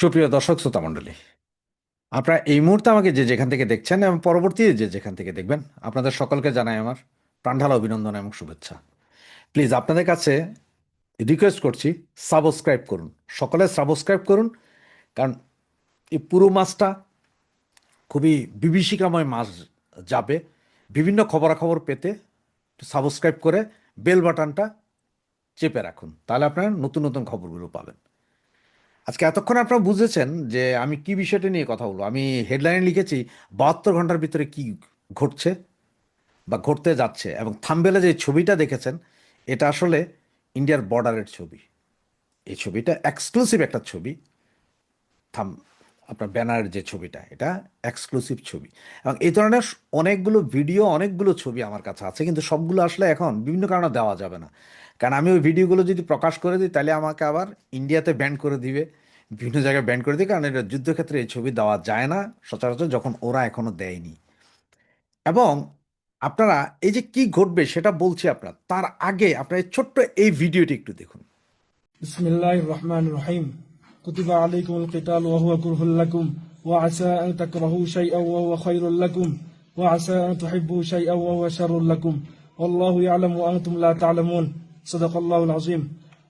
সুপ্রিয় দর্শক, শ্রোতা মণ্ডলী, আপনারা এই মুহূর্তে আমাকে যে যেখান থেকে দেখছেন এবং পরবর্তীতে যে যেখান থেকে দেখবেন, আপনাদের সকলকে জানাই আমার প্রাণঢালা অভিনন্দন এবং শুভেচ্ছা। প্লিজ আপনাদের কাছে রিকোয়েস্ট করছি সাবস্ক্রাইব করুন। সকলে সাবস্ক্রাইব করুন, কারণ এই পুরো মাসটা খুবই বিভীষিকাময় মাস যাবে। বিভিন্ন খবরাখবর পেতে সাবস্ক্রাইব করে বেল বাটনটা চেপে রাখুন। তাহলে আপনারা নতুন নতুন খবরগুলো পাবেন। আজকে এতক্ষণ আপনারা বুঝেছেন যে আমি কি বিষয়টা নিয়ে কথা বলব। আমি হেডলাইনে লিখেছি, বাহাত্তর ঘণ্টার ভিতরে কি ঘটছে বা ঘটতে যাচ্ছে এবং থামবেলে যে ছবিটা দেখেছেন, এটা আসলে ইন্ডিয়ার বর্ডারের ছবি। এই ছবিটা এক্সক্লুসিভ একটা ছবি। থাম আপনার ব্যানার যে ছবিটা, এটা এক্সক্লুসিভ ছবি। এবং এই ধরনের অনেকগুলো ভিডিও অনেকগুলো ছবি আমার কাছে আছে, কিন্তু সবগুলো আসলে এখন বিভিন্ন কারণে দেওয়া যাবে না। কারণ আমি ওই ভিডিওগুলো যদি প্রকাশ করে দিই, তাহলে আমাকে আবার ইন্ডিয়াতে ব্যান করে দিবে, বিভিন্ন জায়গায় ব্যান করে দিই কারণ এটা যুদ্ধক্ষেত্রে এই ছবি দেওয়া যায় না সচরাচর যখন ওরা এখনও দেয়নি। এবং আপনারা এই যে কি ঘটবে সেটা বলছি আপনার, তার আগে আপনার ছোট্ট এই ভিডিওটি একটু দেখুন। বিসমিল্লাহ রহমান রহিম। كتب عليكم القتال وهو كره لكم وعسى أن تكرهوا شيئا وهو خير لكم وعسى أن تحبوا شيئا وهو شر لكم والله يعلم وأنتم لا تعلمون صدق الله العظيم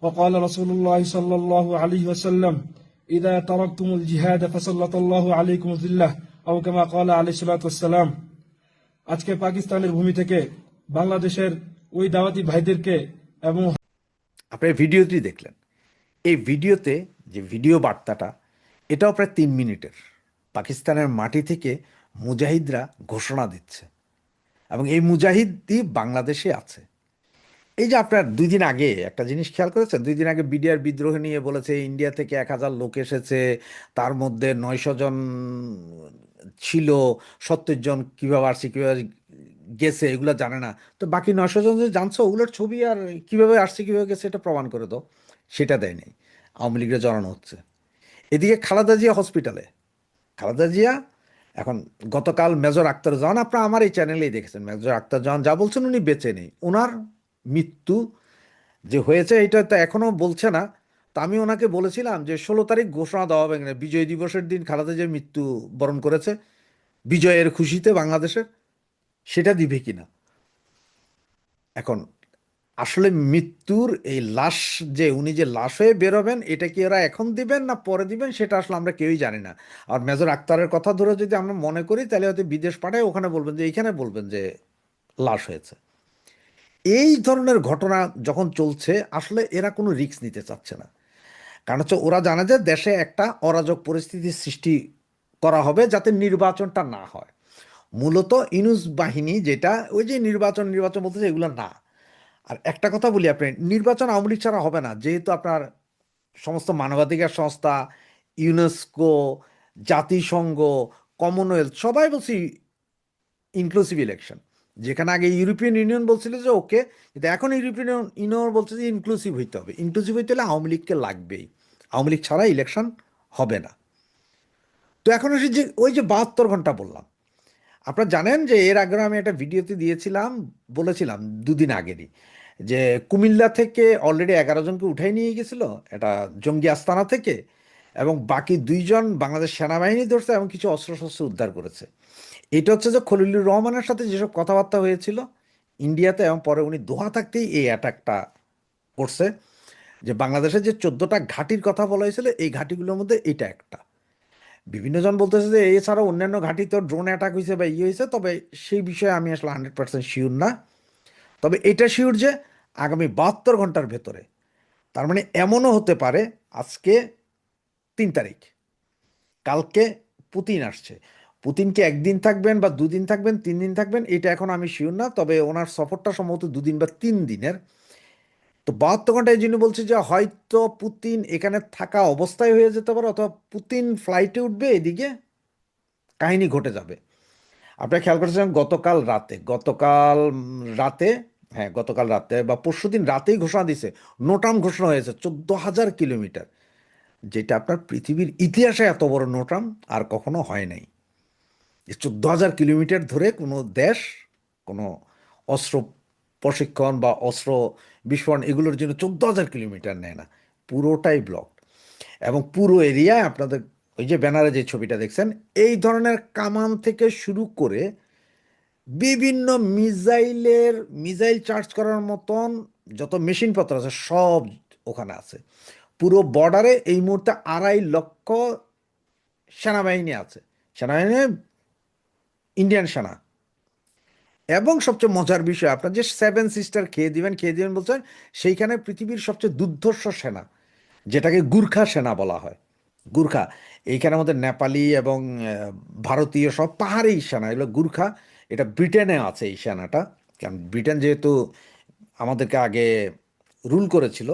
وقال رسول الله صلى الله عليه وسلم إذا تركتم الجهاد فسلط الله عليكم الذلة أو كما قال عليه الصلاة والسلام আজকে পাকিস্তানের ভূমি থেকে বাংলাদেশের ওই দাওয়াতি ভাইদেরকে এবং আপনি এই ভিডিওটি দেখলেন এই ভিডিওতে যে ভিডিও বার্তাটা, এটাও প্রায় তিন মিনিটের। পাকিস্তানের মাটি থেকে মুজাহিদরা ঘোষণা দিচ্ছে এবং এই মুজাহিদই বাংলাদেশে আছে। এই যে আপনার দুই দিন আগে, একটা জিনিস খেয়াল করেছেন? দুই দিন আগে বিডিআর বিদ্রোহ নিয়ে বলেছে, ইন্ডিয়া থেকে এক হাজার লোক এসেছে, তার মধ্যে নয়শো জন ছিল, সত্তর জন কীভাবে আসছে, কীভাবে গেছে, এগুলো জানে না। তো বাকি নয়শো জন যে জানছো, ওগুলোর ছবি আর কীভাবে আসছে, কীভাবে গেছে, এটা প্রমাণ করে দাও। সেটা দেয় নাই। আওয়ামী লীগের জড়ানো হচ্ছে। এদিকে খালেদা জিয়া হসপিটালে খালেদা জিয়া, এখন গতকাল মেজর আক্তার জাহান আপনারা আমার এই চ্যানেলেই দেখেছেন, মেজর আক্তার জাহান যা বলছেন উনি বেঁচে নেই। ওনার মৃত্যু যে হয়েছে, এটা তো এখনও বলছে না। তা আমি ওনাকে বলেছিলাম যে ষোলো তারিখ ঘোষণা দেওয়া হবে না বিজয় দিবসের দিন খালেদা জিয়া মৃত্যু বরণ করেছে। বিজয়ের খুশিতে বাংলাদেশের, সেটা দিবে কিনা? এখন আসলে মৃত্যুর এই লাশ যে, উনি যে লাশ হয়ে বেরোবেন, এটা কি এরা এখন দিবেন না পরে দিবেন, সেটা আসলে আমরা কেউই জানি না। আর মেজর আক্তারের কথা ধরে যদি আমরা মনে করি, তাহলে হয়তো বিদেশ পাঠায়, ওখানে বলবেন যে, এইখানে বলবেন যে, লাশ হয়েছে। এই ধরনের ঘটনা যখন চলছে, আসলে এরা কোনো রিস্ক নিতে চাচ্ছে না। কারণ হচ্ছে ওরা জানে যে, দেশে একটা অরাজক পরিস্থিতির সৃষ্টি করা হবে যাতে নির্বাচনটা না হয়। মূলত ইনুস বাহিনী যেটা, ওই যে নির্বাচন নির্বাচন বলতেছে, এগুলো না। আর একটা কথা বলি আপনি, নির্বাচন আওয়ামী লীগ ছাড়া হবে না। যেহেতু আপনার সমস্ত মানবাধিকার সংস্থা, ইউনেস্কো, জাতিসংঘ, কমনওয়েলথ, সবাই বলছি ইনক্লুসিভ ইলেকশন যেখানে আগে ইউরোপিয়ান ইউনিয়ন বলছিল যে ওকে, কিন্তু এখন ইউরোপিয়ান ইউনিয়ন বলছে যে ইনক্লুসিভ হইতে হবে। ইনক্লুসিভ হইতে হলে আওয়ামী লীগকে লাগবেই। আওয়ামী লীগ ছাড়া ইলেকশন হবে না। তো এখন আসি যে ওই যে বাহাত্তর ঘণ্টা বললাম। আপনারা জানেন যে এর আগে আমি একটা ভিডিওতে দিয়েছিলাম, বলেছিলাম দুদিন আগেরই। যে কুমিল্লা থেকে অলরেডি এগারো জনকে উঠাই নিয়ে গেছিল, এটা জঙ্গি আস্তানা থেকে, এবং বাকি দুইজন বাংলাদেশ সেনাবাহিনী ধরছে এবং কিছু অস্ত্রশস্ত্র উদ্ধার করেছে। এটা হচ্ছে যে খলিলুর রহমানের সাথে যেসব কথাবার্তা হয়েছিল ইন্ডিয়াতে এবং পরে উনি দোহা থাকতেই এই অ্যাটাকটা করছে, যে বাংলাদেশের যে চোদ্দটা ঘাটির কথা বলা হয়েছিল, এই ঘাটিগুলোর মধ্যে এটা একটা। বিভিন্ন জন বলতেছে যে এছাড়াও অন্যান্য ঘাটিতে ড্রোন অ্যাটাক হয়েছে বা ইয়ে হয়েছে, তবে সেই বিষয়ে আমি আসলে হান্ড্রেড পার্সেন্ট শিওর না। তবে এটা শিওর যে আগামী বাহাত্তর ঘণ্টার ভেতরে। তার মানে এমনও হতে পারে আজকে তিন তারিখ। কালকে পুতিন আসছে। পুতিনকে একদিন থাকবেন বা দুদিন থাকবেন, তিন দিন থাকবেন, এটা এখন আমি শিওর না, তবে ওনার সফরটা সম্ভবত দুদিন বা তিন দিনের। তো বাহাত্তর ঘণ্টা এই জন্য বলছি যে হয়তো পুতিন এখানে থাকা অবস্থায় হয়ে যেতে পারে, অথবা পুতিন ফ্লাইটে উঠবে এদিকে, কাহিনী ঘটে যাবে। আপনারা খেয়াল করেছেন গতকাল রাতে গতকাল রাতে হ্যাঁ গতকাল রাতে বা পরশু দিন রাতেই ঘোষণা দিছে নোটাম ঘোষণা হয়েছে চোদ্দ হাজার কিলোমিটার। যেটা আপনার পৃথিবীর ইতিহাসে এত বড় নোটাম আর কখনো হয় নাই। চোদ্দ হাজার কিলোমিটার ধরে কোনো দেশ, কোনো অস্ত্র প্রশিক্ষণ বা অস্ত্র বিস্ফোরণ এগুলোর জন্য চোদ্দ হাজার কিলোমিটার নেয় না। পুরোটাই ব্লক এবং পুরো এরিয়ায় আপনাদের ওই যে ব্যানারে যে ছবিটা দেখছেন, এই ধরনের কামান থেকে শুরু করে বিভিন্ন মিসাইলের, মিসাইল চার্জ করার মতন যত মেশিনপত্র আছে সব ওখানে আছে। পুরো বর্ডারে এই মুহূর্তে আড়াই লক্ষ সেনাবাহিনী আছে। সেনাবাহিনী ইন্ডিয়ান সেনা। এবং সবচেয়ে মজার বিষয়, আপনার যে সেভেন সিস্টার খেয়ে দিবেন খেয়ে দিবেন বলছেন, সেইখানে পৃথিবীর সবচেয়ে দুর্ধর্ষ সেনা, যেটাকে গুর্খা সেনা বলা হয়। গুর্খা এইখানে আমাদের নেপালি এবং ভারতীয় সব পাহাড়ি সেনা, এগুলো গুর্খা। এটা ব্রিটেনে আছে এই সেনাটা। কারণ ব্রিটেন যেহেতু আমাদেরকে আগে রুল করেছিল,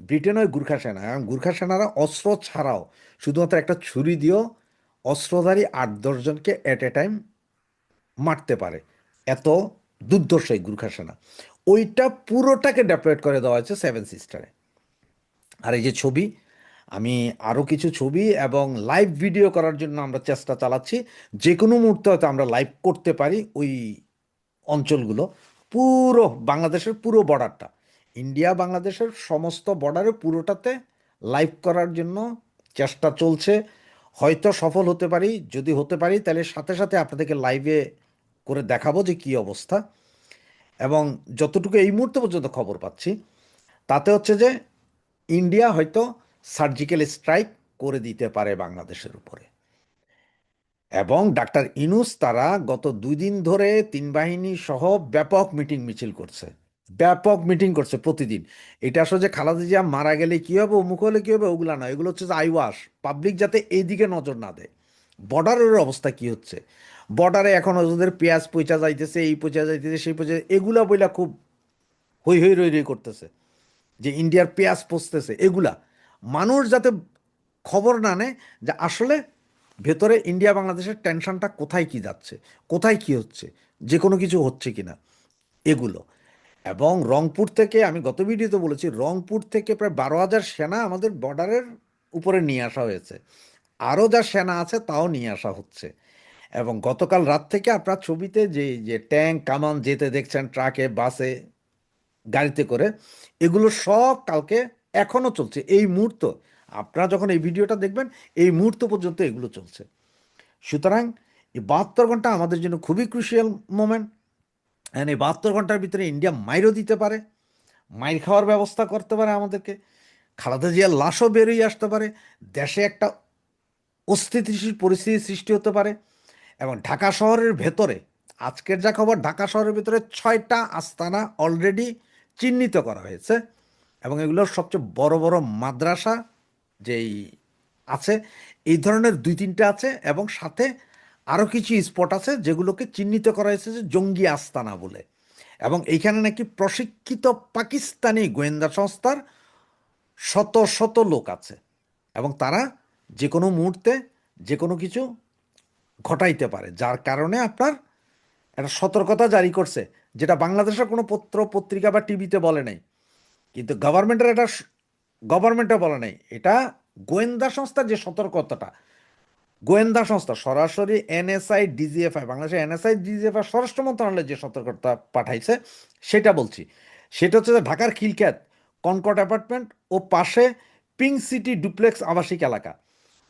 ব্রিটেন ওই গুর্খা সেনা। এবং গুর্খা সেনারা অস্ত্র ছাড়াও শুধুমাত্র একটা ছুরি দিয়েও অস্ত্রধারী আট দশজনকে অ্যাট এ টাইম মারতে পারে। এত দুর্ধর্ষ এই গুর্খা সেনা। ওইটা পুরোটাকে ডেপ্লয়েড করে দেওয়া হয়েছে সেভেন সিস্টারে আর এই যে ছবি আমি আরও কিছু ছবি এবং লাইভ ভিডিও করার জন্য আমরা চেষ্টা চালাচ্ছি। যে কোনো মুহূর্তে হয়তো আমরা লাইভ করতে পারি ওই অঞ্চলগুলো। পুরো বাংলাদেশের পুরো বর্ডারটা ইন্ডিয়া বাংলাদেশের সমস্ত বর্ডারে পুরোটাতে লাইভ করার জন্য চেষ্টা চলছে। হয়তো সফল হতে পারি। যদি হতে পারি, তাহলে সাথে সাথে আপনাদেরকে লাইভে করে দেখাবো যে কী অবস্থা। এবং যতটুকু এই মুহূর্তে পর্যন্ত খবর পাচ্ছি, তাতে হচ্ছে যে ইন্ডিয়া হয়তো সার্জিক্যাল স্ট্রাইক করে দিতে পারে বাংলাদেশের উপরে। এবং ডাক্তার ইনুস তারা গত দুই দিন ধরে তিন বাহিনী সহ ব্যাপক মিটিং মিছিল করছে। ব্যাপক মিটিং করছে প্রতিদিন। এটা আসলে যে খালাদা জিয়া মারা গেলে কি হবে, অমুক হলে কি হবে, ওগুলা না এগুলো হচ্ছে যে আইওয়াস। পাবলিক যাতে এইদিকে নজর না দেয়। বর্ডারের অবস্থা কি হচ্ছে? বর্ডারে এখন ওদের পেঁয়াজ পয়সা যাইতেছে, এই পয়সা যাইতেছে, সেই পয়সা এগুলা বইলা খুব হই হই রই রই করতেছে। যে ইন্ডিয়ার পেঁয়াজ পচতেছে, এগুলা মানুষ যাতে খবর না নেয় যে আসলে ভেতরে ইন্ডিয়া বাংলাদেশের টেনশনটা কোথায় কি যাচ্ছে, কোথায় কি হচ্ছে, যে কোনো কিছু হচ্ছে কি না এগুলো। এবং রংপুর থেকে, আমি গত ভিডিওতে বলেছি, রংপুর থেকে প্রায় বারো হাজার সেনা আমাদের বর্ডারের উপরে নিয়ে আসা হয়েছে। আরও যা সেনা আছে তাও নিয়ে আসা হচ্ছে। এবং গতকাল রাত থেকে আপনার ছবিতে যে যে ট্যাঙ্ক, কামান যেতে দেখছেন, ট্রাকে, বাসে, গাড়িতে করে, এগুলো সব কালকে এখনও চলছে। এই মুহূর্ত, আপনারা যখন এই ভিডিওটা দেখবেন, এই মুহূর্ত পর্যন্ত এগুলো চলছে। সুতরাং এই বাহাত্তর ঘণ্টা আমাদের জন্য খুবই ক্রুশিয়াল মোমেন্ট এই বাহাত্তর ঘণ্টার ভিতরে ইন্ডিয়া মাইরও দিতে পারে, মাইর খাওয়ার ব্যবস্থা করতে পারে আমাদেরকে। খালাদা জিয়ার লাশও বেরিয়ে আসতে পারে, দেশে একটা অস্থিতিশীল পরিস্থিতি সৃষ্টি হতে পারে এবং ঢাকা শহরের ভেতরে, আজকের যা খবর, ঢাকা শহরের ভিতরে ছয়টা আস্তানা অলরেডি চিহ্নিত করা হয়েছে। এবং এগুলোর সবচেয়ে বড় বড় মাদ্রাসা যেই আছে, এই ধরনের দুই তিনটা আছে এবং সাথে আরও কিছু স্পট আছে যেগুলোকে চিহ্নিত করা হয়েছে যে জঙ্গি আস্তানা বলে। এবং এইখানে নাকি প্রশিক্ষিত পাকিস্তানি গোয়েন্দা সংস্থার শত শত লোক আছে এবং তারা যে কোনো মুহূর্তে যে কোনো কিছু ঘটাইতে পারে, যার কারণে আপনার একটা সতর্কতা জারি করছে, যেটা বাংলাদেশের কোনো পত্র পত্রিকা বা টিভিতে বলে নাই। কিন্তু গভর্নমেন্টের এটা গভর্নমেন্টে বলে নাই। এটা গোয়েন্দা সংস্থার যে সতর্কতাটা, গোয়েন্দা সংস্থা, সরাসরি এনএসআই ডিজিএফআই বাংলাদেশের এনএসআই ডিজিএফআই স্বরাষ্ট্র মন্ত্রণালয় যে সতর্কতা পাঠাইছে, সেটা বলছি। সেটা হচ্ছে যে ঢাকার খিলখ্যাত কনকট অ্যাপার্টমেন্ট ও পাশে পিঙ্ক সিটি ডুপ্লেক্স আবাসিক এলাকা।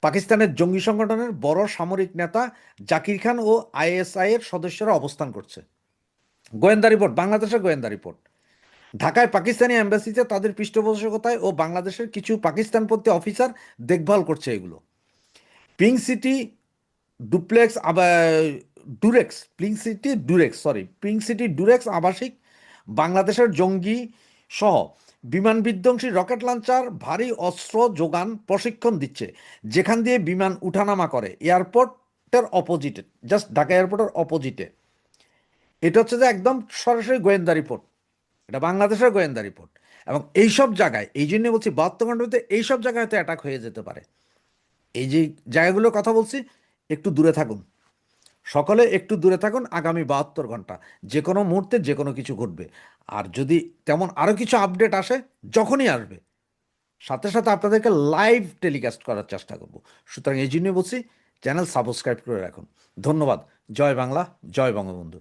পাকিস্তানের জঙ্গি সংগঠনের বড় সামরিক নেতা জাকির খান ও আইএসআই এর সদস্যরা অবস্থান করছে। গোয়েন্দা রিপোর্ট, বাংলাদেশের গোয়েন্দা রিপোর্ট। ঢাকায় পাকিস্তানি এম্বাসিতে তাদের পৃষ্ঠপোষকতায় ও বাংলাদেশের কিছু পাকিস্তানপন্থী অফিসার দেখভাল করছে এগুলো। Pink city duplex Durex, pink city Durex sorry pink city Durex আবাসিক বাংলাদেশের জঙ্গি সহ বিমান বিধ্বংসী রকেট লঞ্চার ভারী অস্ত্র যোগান প্রশিক্ষণ দিচ্ছে। যেখান দিয়ে বিমান উঠানামা করে। এয়ারপোর্টের অপোজিটে জাস্ট ঢাকা এয়ারপোর্টের অপোজিটে এটা হচ্ছে যে একদম সরাসরি গোয়েন্দা রিপোর্ট এটা বাংলাদেশের গোয়েন্দা রিপোর্ট। এবং এইসব জায়গায়, এই জন্য বলছি বাহাত্তর ঘণ্টার মধ্যে এইসব জায়গায় হয়তো অ্যাটাক হয়ে যেতে পারে। এই যে জায়গাগুলোর কথা বলছি, একটু দূরে থাকুন। সকলে একটু দূরে থাকুন, আগামী বাহাত্তর ঘণ্টা। যে কোনো মুহূর্তে যে কোনো কিছু ঘটবে। আর যদি তেমন আরও কিছু আপডেট আসে, যখনই আসবে, সাথে সাথে আপনাদেরকে লাইভ টেলিকাস্ট করার চেষ্টা করব। সুতরাং এই জন্যই বলছি চ্যানেল সাবস্ক্রাইব করে রাখুন। ধন্যবাদ। জয় বাংলা, জয় বঙ্গবন্ধু।